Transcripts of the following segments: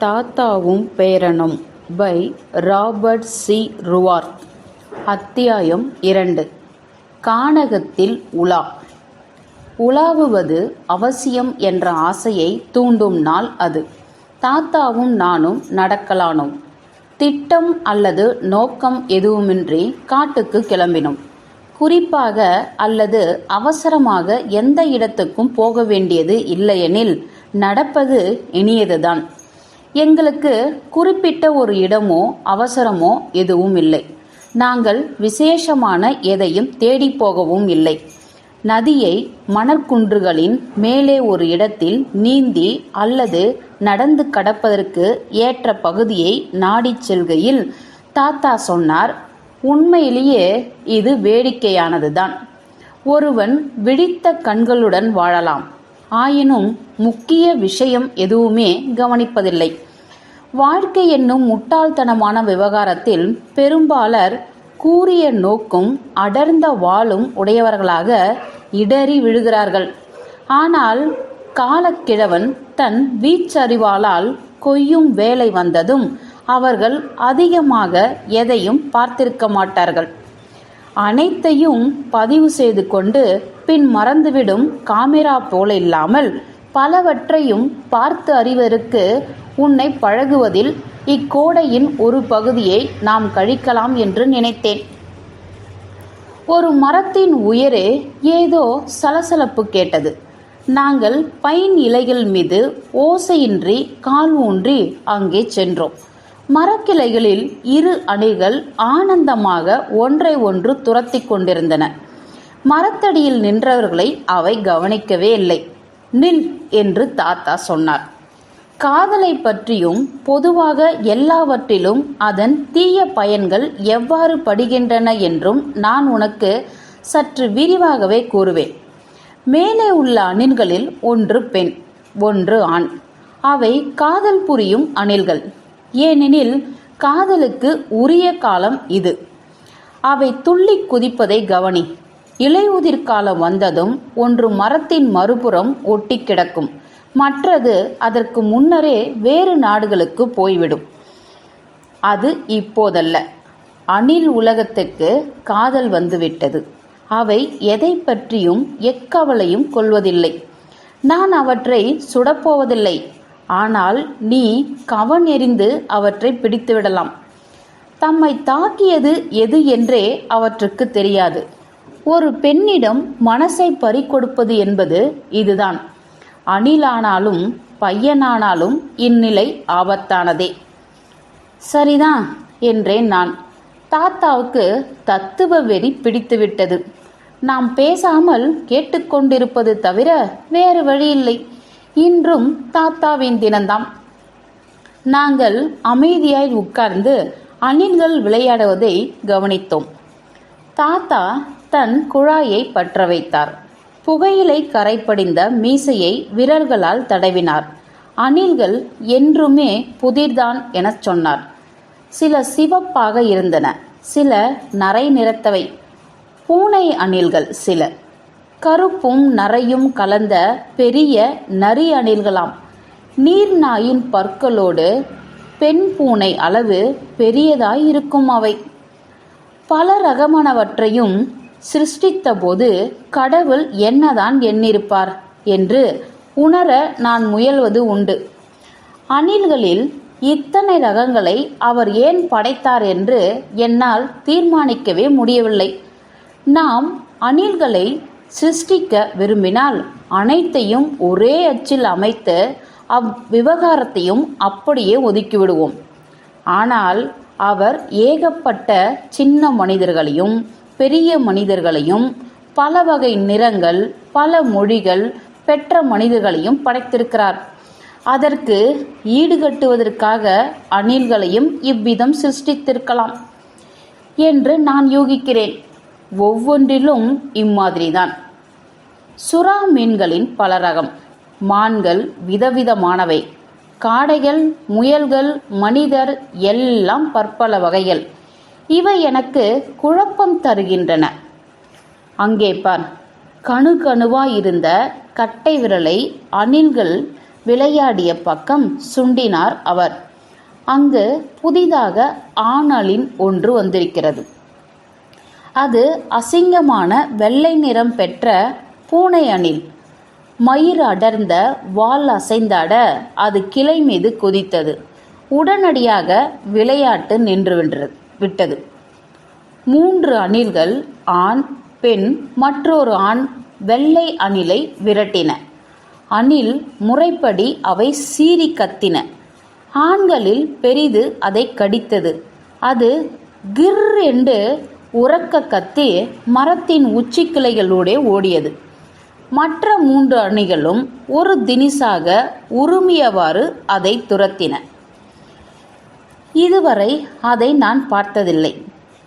தாத்தாவும் பேரனும் by Robert C. ருவார்த் அத்தியாயம் இரண்டு. கானகத்தில் உலா. உலாவுவது அவசியம் என்ற ஆசையை தூண்டும் நாள் அது. தாத்தாவும் நானும் நடக்கலானோம். திட்டம் அல்லது நோக்கம் எதுவுமின்றி காட்டுக்கு கிளம்பினோம். குறிப்பாக அல்லது அவசரமாக எந்த இடத்துக்கும் போக வேண்டியது இல்லையெனில் நடப்பது இனியதுதான். எங்களுக்கு குறிப்பிட்ட ஒரு இடமோ அவசரமோ எதுவும் இல்லை. நாங்கள் விசேஷமான எதையும் தேடி போகவும் இல்லை. நதியை மணற்குன்றுகளின் மேலே ஒரு இடத்தில் நீந்தி அல்லது நடந்து கடப்பதற்கு ஏற்ற பகுதியை நாடிச் செல்கையில் தாத்தா சொன்னார் உண்மையிலேயே இது வேடிக்கையானதுதான். ஒருவன் விழித்த கண்களுடன் வாழலாம். ஆயினும் முக்கிய விஷயம் எதுவுமே கவனிப்பதில்லை. வாழ்க்கை என்னும் முட்டாள்தனமான விவகாரத்தில் பெரும்பாலர் கூறிய நோக்கும் அடர்ந்த வாளும் உடையவர்களாக இடறி விழுகிறார்கள். ஆனால் காலக்கிழவன் தன் வீச்சறிவாளால் கொய்யும் வேலை வந்ததும் அவர்கள் அதிகமாக எதையும் பார்த்திருக்க மாட்டார்கள். அனைத்தையும் பதிவு செய்து கொண்டு பின் மறந்துவிடும் காமிரா போல இல்லாமல் பலவற்றையும் பார்த்து அறிவதற்கு உன்னை பழகுவதில் இக்கோடையின் ஒரு பகுதியை நாம் கழிக்கலாம் என்று நினைத்தேன். ஒரு மரத்தின் உயரே ஏதோ சலசலப்பு கேட்டது. நாங்கள் பைன் இலைகள் மீது ஓசையின்றி கால் ஊன்றி அங்கே சென்றோம். மரக்கிளைகளில் இரு அணிகள் ஆனந்தமாக ஒன்றை ஒன்று துரத்தி கொண்டிருந்தன. மரத்தடியில் நின்றவர்களை அவை கவனிக்கவே இல்லை. நில் என்று தாத்தா சொன்னார். காதலை பற்றியும் பொதுவாக எல்லாவற்றிலும் அதன் தீய பயன்கள் எவ்வாறு படுகின்றன என்றும் நான் உனக்கு சற்று விரிவாகவே கூறுவேன். மேலே உள்ள அணில்களில் ஒன்று பெண் ஒன்று ஆண். அவை காதல் புரியும் அணில்கள். ஏனெனில் காதலுக்கு உரிய காலம் இது. அவை துள்ளி குதிப்பதை கவனி. இலையுதிர் காலம் வந்ததும் ஒன்று மரத்தின் மறுபுறம் ஒட்டி கிடக்கும். மற்றது அதற்கு முன்னரே வேறு நாடுகளுக்கு போய்விடும். அது இப்போதல்ல. அணில் உலகத்துக்கு காதல் வந்துவிட்டது. அவை எதை பற்றியும் எக்கவலையும் கொள்வதில்லை. நான் அவற்றை சுடப்போவதில்லை. ஆனால் நீ கவன் எறிந்து அவற்றை பிடித்துவிடலாம். தம்மை தாக்கியது எது என்றே அவற்றுக்கு தெரியாது. ஒரு பெண்ணிடம் மனசை பறிக்கொடுப்பது என்பது இதுதான். அணிலானாலும் பையனானாலும் இந்நிலை ஆபத்தானதே. சரிதான் என்றேன் நான். தாத்தாவுக்கு தத்துவ வெறி பிடித்துவிட்டது. நாம் பேசாமல் கேட்டுக்கொண்டிருப்பது தவிர வேறு வழியில்லை. இன்றும் தாத்தாவின் தினந்தாம் நாங்கள் அமைதியாய் உட்கார்ந்து அணில்கள் விளையாடுவதை கவனித்தோம். தாத்தா தன் குழாயை பற்ற வைத்தார் புகையிலை கரைப்படிந்த மீசையை விரல்களால் தடவினார். அணில்கள் என்றுமே புதிர்தான் எனச் சொன்னார். சில சிவப்பாக இருந்தன சில நரை நிறத்தவை. பூனை அணில்கள் சில. கருப்பும் நரையும் கலந்த பெரிய நரி அணில்களாம். நீர்நாயின் பற்களோடு பெண் பூனை அளவு பெரியதாய் இருக்கும் அவை. பல ரகமானவற்றையும் சிருஷ்டித்தபோது கடவுள் என்னதான் எண்ணிருப்பார் என்று உணர நான் முயல்வது உண்டு. அணில்களில் இத்தனை ரகங்களை அவர் ஏன் படைத்தார் என்று என்னால் தீர்மானிக்கவே முடியவில்லை. நாம் அணில்களை சிருஷ்டிக்க விரும்பினால் அனைத்தையும் ஒரே அச்சில் அமைத்து அவ்விவகாரத்தையும் அப்படியே ஒதுக்கிவிடுவோம். ஆனால் அவர் ஏகப்பட்ட சின்ன மனிதர்களையும் பெரிய மனிதர்களையும் பல வகை நிறங்கள் பல மொழிகள் பெற்ற மனிதர்களையும் படைத்திருக்கிறார். அதற்கு ஈடுகட்டுவதற்காக அணில்களையும் இவ்விதம் சிருஷ்டித்திருக்கலாம் என்று நான் யூகிக்கிறேன். ஒவ்வொன்றிலும் இம்மாதிரிதான். சுறா மீன்களின் பல ரகம் மான்கள் விதவிதமானவை. காடைகள் முயல்கள் மனிதர் எல்லாம் பற்பல வகைகள். இவை எனக்கு குழப்பம் தருகின்றன. அங்கே பார் கணு கணுவாயிருந்த கட்டை விரலை அணில்கள் விளையாடிய பக்கம் சுண்டினார் அவர். அங்கு புதிதாக ஆணலின் ஒன்று வந்திருக்கிறது. அது அசிங்கமான வெள்ளை நிறம் பெற்ற பூனை அணில். மயிர் அடர்ந்த வால் அசைந்தாட அது கிளை மீது குதித்தது. உடனடியாக விளையாட்டு நின்றுவின்றது விட்டது. மூன்று அணில்கள் ஆண் பெண் மற்றொரு ஆண் வெள்ளை அணிலை விரட்டின. அணில் முறைப்படி அவை சீறி கத்தின. ஆண்களில் பெரிது அதை கடித்தது. அது கிர் என்று உறக்க கத்தி மரத்தின் உச்சி கிளைகளோடே ஓடியது. மற்ற மூன்று அணிகளும் ஒரு தினிசாக உருமியவாறு அதை துரத்தின. இதுவரை அதை நான் பார்த்ததில்லை.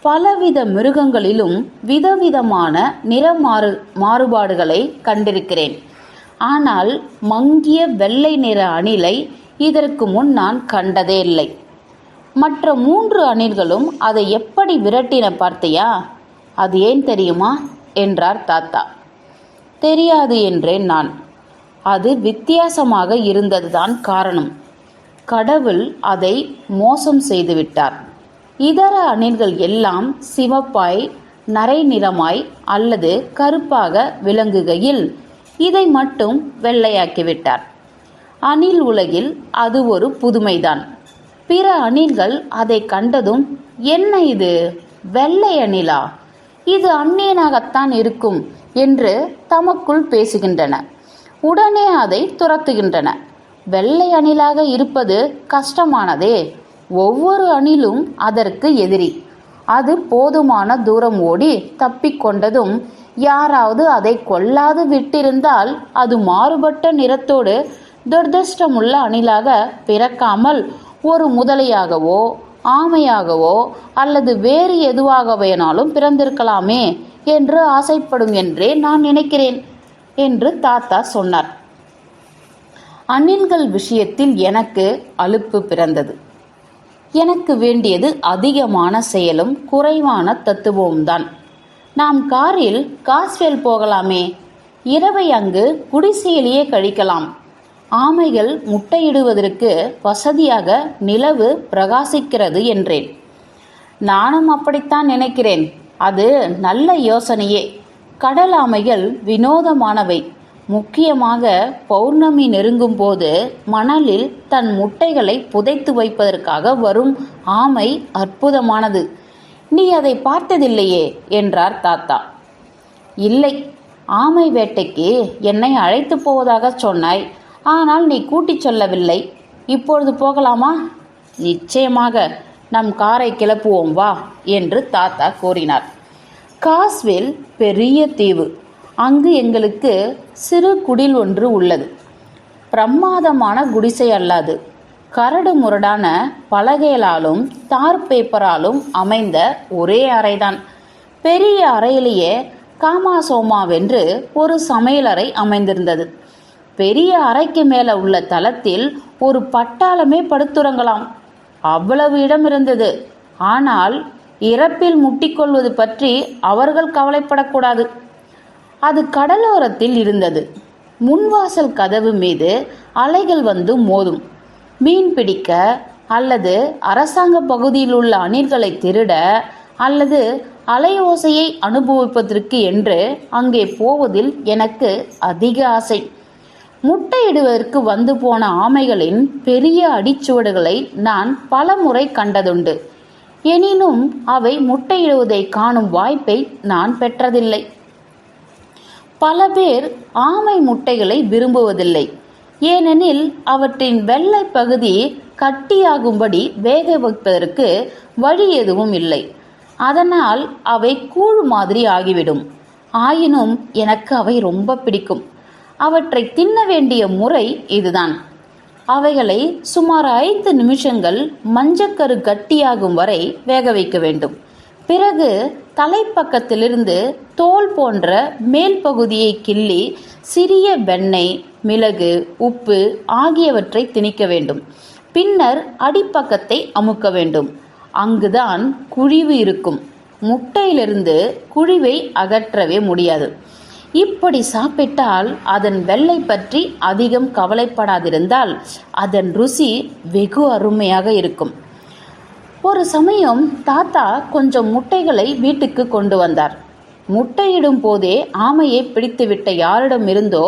பலவித மிருகங்களிலும் விதவிதமான நிற மாறு மாறுபாடுகளை கண்டிருக்கிறேன். ஆனால் மங்கிய வெள்ளை நிற அணிலை இதற்கு முன் நான் கண்டதே இல்லை. மற்ற மூன்று அணில்களும் அதை எப்படி விரட்டின பார்த்தியா? அது ஏன் தெரியுமா? என்றார் தாத்தா. தெரியாது என்றேன் நான். அது வித்தியாசமாக இருந்ததுதான் காரணம். கடவுள் அதை மோசம் செய்துவிட்டார். இதர அணில்கள் எல்லாம் சிவப்பாய் நரை நிறமாய் அல்லது கருப்பாக விளங்குகையில் இதை மட்டும் வெள்ளையாக்கிவிட்டார். அணில் உலகில் அது ஒரு புதுமைதான். பிற அணில்கள் அதை கண்டதும் என்ன இது? வெள்ளை அணிலா? இது அந்நியனாகத்தான் இருக்கும் என்று தமக்குள் பேசுகின்றன. உடனே அதை துரத்துகின்றன. வெள்ளை அணிலாக இருப்பது கஷ்டமானதே. ஒவ்வொரு அணிலும் அதற்கு எதிரி. அது போதுமான தூரம் ஓடி தப்பிக்கொண்டதும் யாராவது அதை கொல்லாது விட்டிருந்தால் அது மாறுபட்ட நிறத்தோடு துர்திருஷ்டமுள்ள அணிலாக பிறக்காமல் ஒரு முதலையாகவோ ஆமையாகவோ அல்லது வேறு எதுவாக வேணாலும் பிறந்திருக்கலாமே என்று ஆசைப்படும் என்றே நான் நினைக்கிறேன் என்று தாத்தா சொன்னார். அணில்கள் விஷயத்தில் எனக்கு அலுப்பு பிறந்தது. எனக்கு வேண்டியது அதிகமான செயலும் குறைவான தத்துவமும்தான். நாம் காரில் காஸ்வேல் போகலாமே. இரவை அங்கு குடிசையிலேயே கழிக்கலாம். ஆமைகள் முட்டையிடுவதற்கு வசதியாக நிலவு பிரகாசிக்கிறது என்றேன். நானும் அப்படித்தான் நினைக்கிறேன். அது நல்ல யோசனையே. கடல் ஆமைகள் வினோதமானவை. முக்கியமாக பௌர்ணமி நெருங்கும் போது மணலில் தன் முட்டைகளை புதைத்து வைப்பதற்காக வரும் ஆமை அற்புதமானது. நீ அதை பார்த்ததில்லையே என்றார் தாத்தா. இல்லை ஆமை வேட்டைக்கு என்னை அழைத்து போவதாக சொன்னாய். ஆனால் நீ கூட்டிச் சொல்லவில்லை. இப்பொழுது போகலாமா? நிச்சயமாக நம் காரை கிளப்புவோம் வா என்று தாத்தா கூறினார். காஸ்வில் பெரிய தீவு. அங்கு எங்களுக்கு சிறு குடில் ஒன்று உள்ளது. பிரமாதமான குடிசை அல்லாது கரடு முரடான பலகைகளாலும் தார் பேப்பராலும் அமைந்த ஒரே அறைதான். பெரிய அறையிலேயே காமாசோமாவென்று ஒரு சமையலறை அமைந்திருந்தது. பெரிய அறைக்கு மேலே உள்ள தளத்தில் ஒரு பட்டாளமே படுத்துறங்கலாம். அவ்வளவு இடம் இருந்தது. ஆனால் இறப்பில் முட்டிக்கொள்வது பற்றி அவர்கள் கவலைப்படக்கூடாது. அது கடலோரத்தில் இருந்தது. முன்வாசல் கதவு மீது அலைகள் வந்து மோதும். மீன் பிடிக்க அல்லது அரசாங்க பகுதியில் உள்ள அணில்களை திருட அல்லது அலையோசையை அனுபவிப்பதற்கு என்று அங்கே போவதில் எனக்கு அதிக ஆசை. முட்டையிடுவதற்கு வந்து போன ஆமைகளின் பெரிய அடிச்சுவடுகளை நான் பலமுறை கண்டதுண்டு. எனினும் அவை முட்டையிடுவதை காணும் வாய்ப்பை நான் பெற்றதில்லை. பல பேர் ஆமை முட்டைகளை விரும்புவதில்லை. ஏனெனில் அவற்றின் வெள்ளை பகுதி கட்டியாகும்படி வேக வைப்பதற்கு வழி எதுவும் இல்லை. அதனால் அவை கூழ் மாதிரி ஆகிவிடும். ஆயினும் எனக்கு அவை ரொம்ப பிடிக்கும். அவற்றை தின்ன வேண்டிய முறை இதுதான். அவைகளை சுமார் ஐந்து நிமிஷங்கள் மஞ்சக்கரு கட்டியாகும் வரை வேக வைக்க வேண்டும். பிறகு தலைப்பக்கத்திலிருந்து தோல் போன்ற மேல் பகுதியை கிள்ளி சிறிய வெண்ணெய் மிளகு உப்பு ஆகியவற்றை திணிக்க வேண்டும். பின்னர் அடிப்பக்கத்தை அமுக்க வேண்டும். அங்குதான் குழிவு இருக்கும். முட்டையிலிருந்து குழிவை அகற்றவே முடியாது. இப்படி சாப்பிட்டால் அதன் வெள்ளை பற்றி அதிகம் கவலைப்படாதிருந்தால் அதன் ருசி வெகு அருமையாக இருக்கும். ஒரு சமயம் தாத்தா கொஞ்சம் முட்டைகளை வீட்டுக்கு கொண்டு வந்தார். முட்டையிடும் போதே ஆமையை பிடித்துவிட்ட யாரிடமிருந்தோ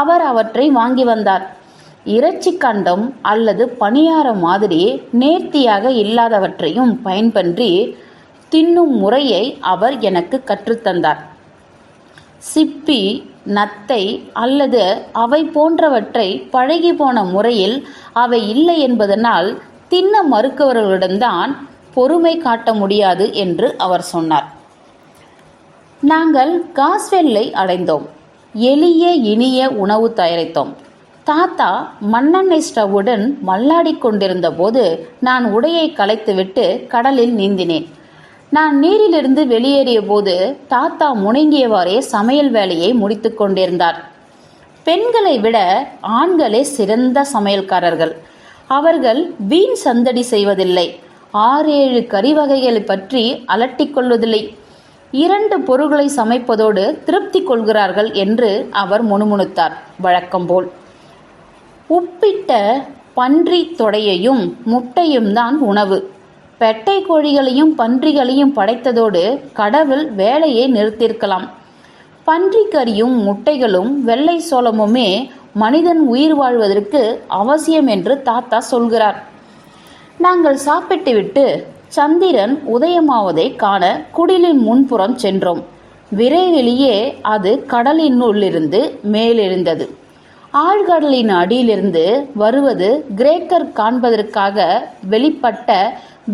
அவர் அவற்றை வாங்கி வந்தார். இறைச்சி கண்டம் அல்லது பணியாரம் மாதிரி நேர்த்தியாக இல்லாதவற்றையும் பயன்பன்றி தின்னும் முறையை அவர் எனக்கு கற்றுத்தந்தார் சிப்பி நத்தை அல்லது அவை போன்றவற்றை பழகி போன முறையில் அவை இல்லை என்பதனால் தின்ன மறுக்கவர்களிடம்தான் பொறுமை காட்ட முடியாது என்று அவர் சொன்னார். நாங்கள் காஸ்வெல்லை அடைந்தோம். எளிய இனிய உணவு தயாரித்தோம். தாத்தா மண்ணெண்ணெய் ஸ்டவ்வுடன் மல்லாடிக் கொண்டிருந்த போது நான் உடையை களைத்துவிட்டு கடலில் நீந்தினேன். நான் நீரிலிருந்து வெளியேறிய போது தாத்தா முணங்கியவாறே சமையல் வேலையை முடித்து கொண்டிருந்தார். பெண்களை விட ஆண்களே சிறந்த சமையல்காரர்கள். அவர்கள் வீண் சந்தடி செய்வதில்லை. ஆறு ஏழு கறி வகைகளை பற்றி அலட்டிக் கொள்வதில்லை. இரண்டு பொருள்களை சமைப்பதோடு திருப்தி கொள்கிறார்கள் என்று அவர் முணுமுணுத்தார். வழக்கம்போல் உப்பிட்ட பன்றி தொடையையும் முட்டையும் தான் உணவு. பெட்டை கோழிகளையும் பன்றிகளையும் படைத்ததோடு கடவுள் வேலையை நிறுத்தியிருக்கலாம். பன்றிக்கறியும் முட்டைகளும் வெள்ளை சோளமுமே மனிதன் உயிர் வாழ்வதற்கு அவசியம் என்று தாத்தா சொல்கிறார். நாங்கள் சாப்பிட்டுவிட்டு சந்திரன் உதயமாவதை காண குடிலின் முன்புறம் சென்றோம். விரைவிலேயே அது கடலினுள்ளிருந்து மேலெழுந்தது. ஆழ்கடலின் அடியிலிருந்து வருவது கிரேக்கர் காண்பதற்காக வெளிப்பட்ட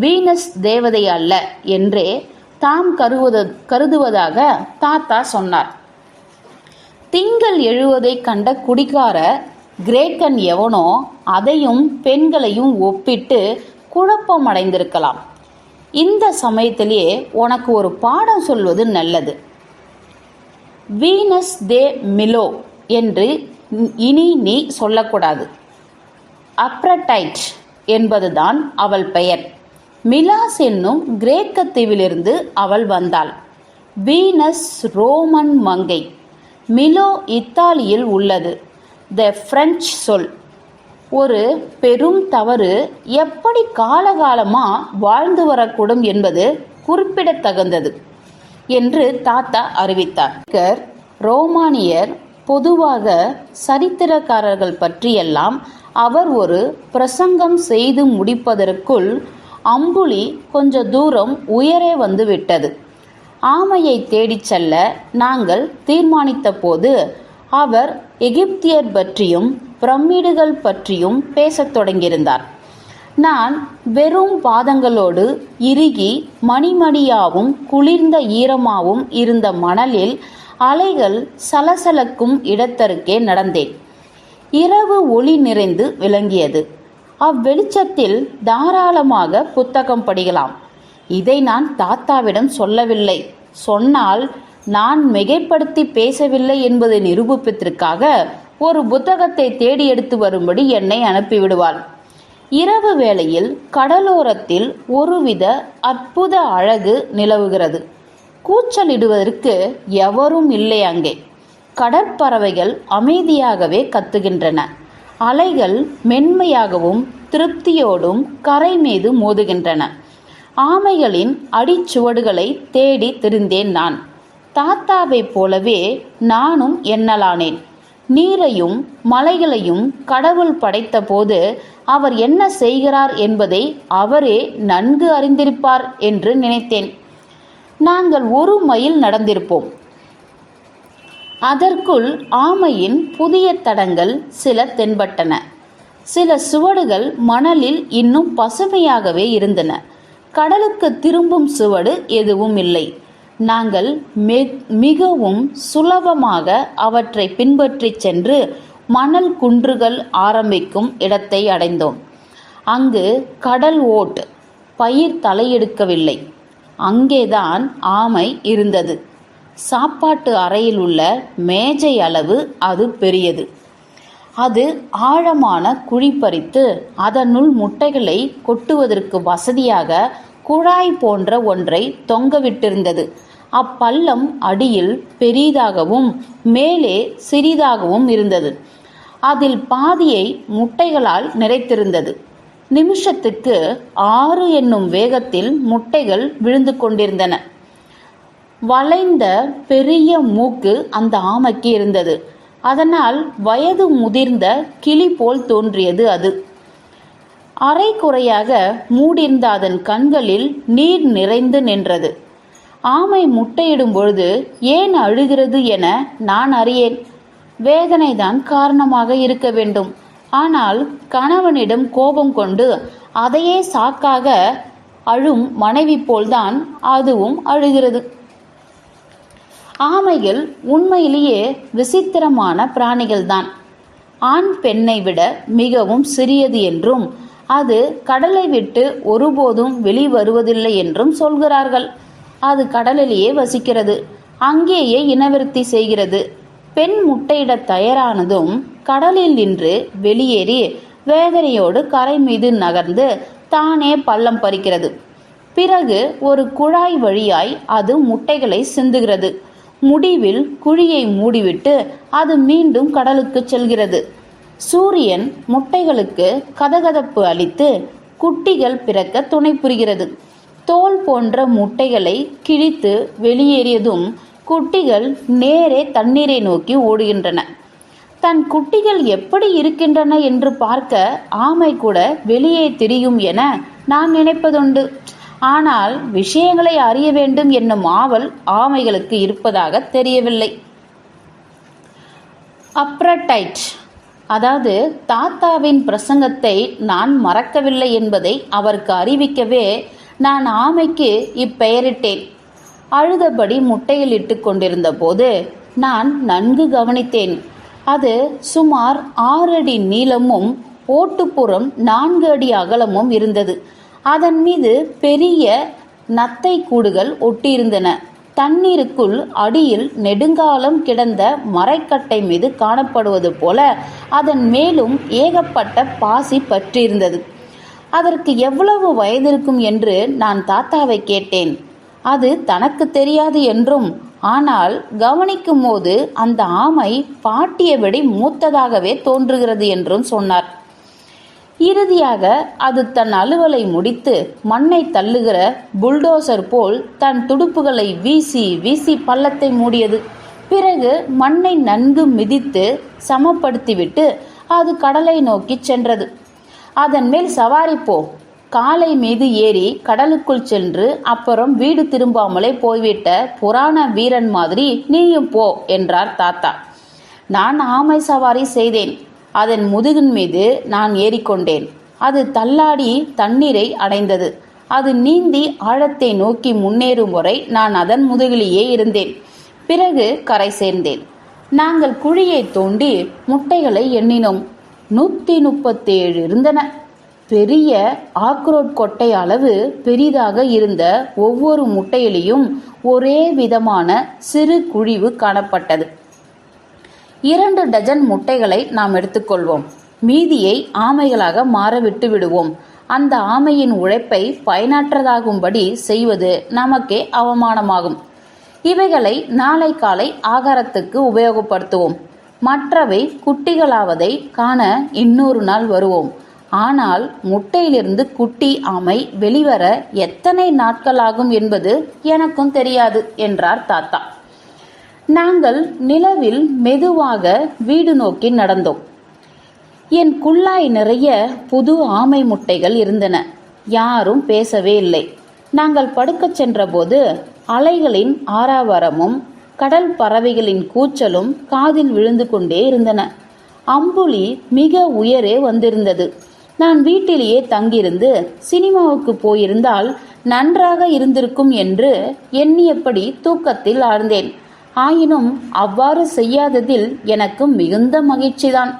வீனஸ் தேவதை அல்ல என்றே தாம் கருவது கருதுவதாக தாத்தா சொன்னார். திங்கள் எழுவதைக் கண்ட குடிகார கிரேக்கன் எவனோ அதையும் பெண்களையும் ஒப்பிட்டு குழப்பம் அடைந்திருக்கலாம் இந்த சமயத்திலேயே உனக்கு ஒரு பாடம் சொல்வது நல்லது. வீனஸ் தே மிலோ என்று இனி நீ சொல்லக்கூடாது. அப்ரடைட் என்பதுதான் அவள் பெயர். மிலாஸ் என்னும் கிரேக்க தீவிலிருந்து அவள் வந்தாள். வீனஸ் ரோமன் மங்கை. மிலோ இத்தாலியில் உள்ளது. த பிரெஞ்சு சொல். ஒரு பெரும் தவறு எப்படி காலகாலமாக வாழ்ந்து வரக்கூடும் என்பது குறிப்பிடத்தகுந்தது என்று தாத்தா அறிவித்தார். ரோமானியர் பொதுவாக சரித்திரக்காரர்கள் பற்றியெல்லாம் அவர் ஒரு பிரசங்கம் செய்து முடிப்பதற்குள் அம்புலி கொஞ்ச தூரம் உயரே வந்துவிட்டது. ஆமையை தேடிச் செல்ல நாங்கள் தீர்மானித்த போது அவர் எகிப்தியர் பற்றியும் பிரமிடுகள் பற்றியும் பேசத் தொடங்கியிருந்தார். நான் வெறும் பாதங்களோடு இறுகி மணிமணியாவும் குளிர்ந்த ஈரமாவும் இருந்த மணலில் அலைகள் சலசலக்கும் இடத்தருக்கே நடந்தேன். இரவு ஒளி நிறைந்து விளங்கியது. அவ்வெளிச்சத்தில் தாராளமாக புத்தகம் படிக்கலாம். இதை நான் தாத்தாவிடம் சொல்லவில்லை. சொன்னால் நான் மிகைப்படுத்தி பேசவில்லை என்பதை நிரூபிப்பதற்காக ஒரு புத்தகத்தை தேடி எடுத்து வரும்படி என்னை அனுப்பிவிடுவாள். இரவு வேளையில் கடலோரத்தில் ஒருவித அற்புத அழகு நிலவுகிறது. கூச்சலிடுவதற்கு எவரும் இல்லை அங்கே. கடற்பறவைகள் அமைதியாகவே கத்துகின்றன. அலைகள் மென்மையாகவும் திருப்தியோடும் கரை மீது மோதுகின்றன. ஆமைகளின் அடிச்சுவடுகளை தேடி திரிந்தேன் நான். தாத்தாவைப் போலவே நானும் எண்ணலானேன். நீரையும் மலைகளையும் கடவுள் படைத்தபோது அவர் என்ன செய்கிறார் என்பதை அவரே நன்கு அறிந்திருப்பார் என்று நினைத்தேன். நாங்கள் ஒரு மைல் நடந்திருப்போம். அதற்குள் ஆமையின் புதிய தடங்கள் சில தென்பட்டன. சில சுவடுகள் மணலில் இன்னும் பசுமையாகவே இருந்தன. கடலுக்கு திரும்பும் சுவடு எதுவும் இல்லை. நாங்கள் மிகவும் சுலபமாக அவற்றை பின்பற்றிச் சென்று மணல் குன்றுகள் ஆரம்பிக்கும் இடத்தை அடைந்தோம். அங்கு கடல் ஓட் பயிர் தலையெடுக்கவில்லை. அங்கேதான் ஆமை இருந்தது. சாப்பாட்டு அறையில் உள்ள மேஜை அளவு அது பெரியது. அது ஆழமான குழி பறித்து அதனுள் முட்டைகளை கொட்டுவதற்கு வசதியாக குழாய் போன்ற ஒன்றை தொங்கவிட்டிருந்தது. அப்பள்ளம் அடியில் பெரிதாகவும் மேலே சிறிதாகவும் இருந்தது. அதில் பாதியை முட்டைகளால் நிறைத்திருந்தது. நிமிஷத்துக்கு ஆறு என்னும் வேகத்தில் முட்டைகள் விழுந்து கொண்டிருந்தன. வளைந்த பெரிய மூக்கு அந்த ஆமைக்கு இருந்தது. அதனால் வயது முதிர்ந்த கிளி போல் தோன்றியது அது. அரை குறையாக மூடியிருந்த அதன் கண்களில் நீர் நிறைந்து நின்றது. ஆமை முட்டையிடும் பொழுது ஏன் அழுகிறது என நான் அறியேன். வேதனைதான் காரணமாக இருக்க வேண்டும். ஆனால் கணவனிடம் கோபம் கொண்டு அதையே சாக்காக அழும் மனைவி போல்தான் அதுவும் அழுகிறது. ஆமைகள் உண்மையிலேயே விசித்திரமான பிராணிகள்தான். ஆண் பெண்ணை விட மிகவும் சிறியது என்றும் அது கடலை விட்டு ஒருபோதும் வெளிவருவதில்லை என்றும் சொல்கிறார்கள். அது கடலிலேயே வசிக்கிறது அங்கேயே இனவிருத்தி செய்கிறது. பெண் முட்டையிட தயாரானதும் கடலில் நின்று வெளியேறி வேதனையோடு கரை மீது நகர்ந்து தானே பள்ளம் பறிக்கிறது. பிறகு ஒரு குழாய் வழியாய் அது முட்டைகளை சிந்துகிறது. முடிவில் குழியை மூடிவிட்டு அது மீண்டும் கடலுக்கு செல்கிறது. சூரியன் முட்டைகளுக்கு கதகதப்பு அளித்து குட்டிகள் பிறக்க துணை புரிகிறது. தோல் போன்ற முட்டைகளை கிழித்து வெளியேறியதும் குட்டிகள் நேரே தண்ணீரை நோக்கி ஓடுகின்றன. தன் குட்டிகள் எப்படி இருக்கின்றன என்று பார்க்க ஆமை கூட வெளியே திரியும் என நான் நினைப்பதுண்டு. ஆனால் விஷயங்களை அறிய வேண்டும் என்னும் ஆவல் ஆமைகளுக்கு இருப்பதாக தெரியவில்லை. அப்ரடைட் அதாவது தாத்தாவின் பிரசங்கத்தை நான் மறக்கவில்லை என்பதை அவருக்கு அறிவிக்கவே நான் ஆமைக்கு இப்பெயரிட்டேன். அழுதபடி முட்டையில் இட்டு கொண்டிருந்த போது நான் நன்கு கவனித்தேன். அது சுமார் ஆறு அடி நீளமும் ஓட்டுப்புறம் நான்கு அடி அகலமும் இருந்தது. அதன் மீது பெரிய நத்தை கூடுகள் ஒட்டியிருந்தன. தண்ணீருக்குள் அடியில் நெடுங்காலம் கிடந்த மரைக்கட்டை மீது காணப்படுவது போல அதன் மேலும் ஏகப்பட்ட பாசி பற்றியிருந்தது. அதற்கு எவ்வளவு வயதிருக்கும் என்று நான் தாத்தாவை கேட்டேன். அது தனக்கு தெரியாது என்றும் ஆனால் கவனிக்கும் போது அந்த ஆமை பாட்டியபடி மூத்ததாகவே தோன்றுகிறது என்றும் சொன்னார். இறுதியாக அது தன் அலுவலை முடித்து மண்ணை தள்ளுகிற புல்டோசர் போல் தன் துடுப்புகளை வீசி வீசி பள்ளத்தை மூடியது. பிறகு மண்ணை நன்கு மிதித்து சமப்படுத்திவிட்டு அது கடலை நோக்கி சென்றது. அதன் மேல் சவாரி போ. காலை மீது ஏறி கடலுக்குள் சென்று அப்புறம் வீடு திரும்பாமலே போய்விட்ட புராண வீரன் மாதிரி நீயும் போ என்றார் தாத்தா. நான் ஆமை சவாரி செய்தேன். அதன் முதுகின் மீது நான் ஏறிக்கொண்டேன். அது தள்ளாடி தண்ணீரை அடைந்தது. அது நீந்தி ஆழத்தை நோக்கி முன்னேறும் வரை நான் அதன் முதுகிலேயே இருந்தேன். பிறகு கரை சேர்ந்தேன். நாங்கள் குழியை தோண்டி முட்டைகளை எண்ணினோம். நூற்றி முப்பத்தேழு இருந்தன. பெரிய ஆக்ரோட் கொட்டை அளவு பெரிதாக இருந்த ஒவ்வொரு முட்டையிலையும் ஒரே விதமான சிறு குழிவு காணப்பட்டது. இரண்டு டஜன் முட்டைகளை நாம் எடுத்துக்கொள்வோம். மீதியை ஆமைகளாக மாற விட்டு விடுவோம். அந்த ஆமையின் உழைப்பை பயனற்றதாகும்படி செய்வது நமக்கே அவமானமாகும். இவைகளை நாளை காலை ஆகாரத்துக்கு உபயோகப்படுத்துவோம். மற்றவை குட்டிகளாவதை காண இன்னொரு நாள் வருவோம். ஆனால் முட்டையிலிருந்து குட்டி ஆமை வெளிவர எத்தனை நாட்கள் ஆகும் என்பது எனக்கும் தெரியாது என்றார் தாத்தா. நாங்கள் நிலவில் மெதுவாக வீடு நோக்கி நடந்தோம். என் குள்ளாய் நிறைய புது ஆமை முட்டைகள் இருந்தன. யாரும் பேசவே இல்லை. நாங்கள் படுக்கச் சென்றபோது அலைகளின் ஆறாவரமும் கடல் பறவைகளின் கூச்சலும் காதில் விழுந்து கொண்டே இருந்தன. அம்புலி மிக உயரே வந்திருந்தது. நான் வீட்டிலேயே தங்கியிருந்து சினிமாவுக்கு போயிருந்தால் நன்றாக இருந்திருக்கும் என்று எண்ணியபடி தூக்கத்தில் ஆழ்ந்தேன். ஆயினும் அவ்வாறு செய்யாததில் எனக்கு மிகுந்த மகிழ்ச்சிதான்.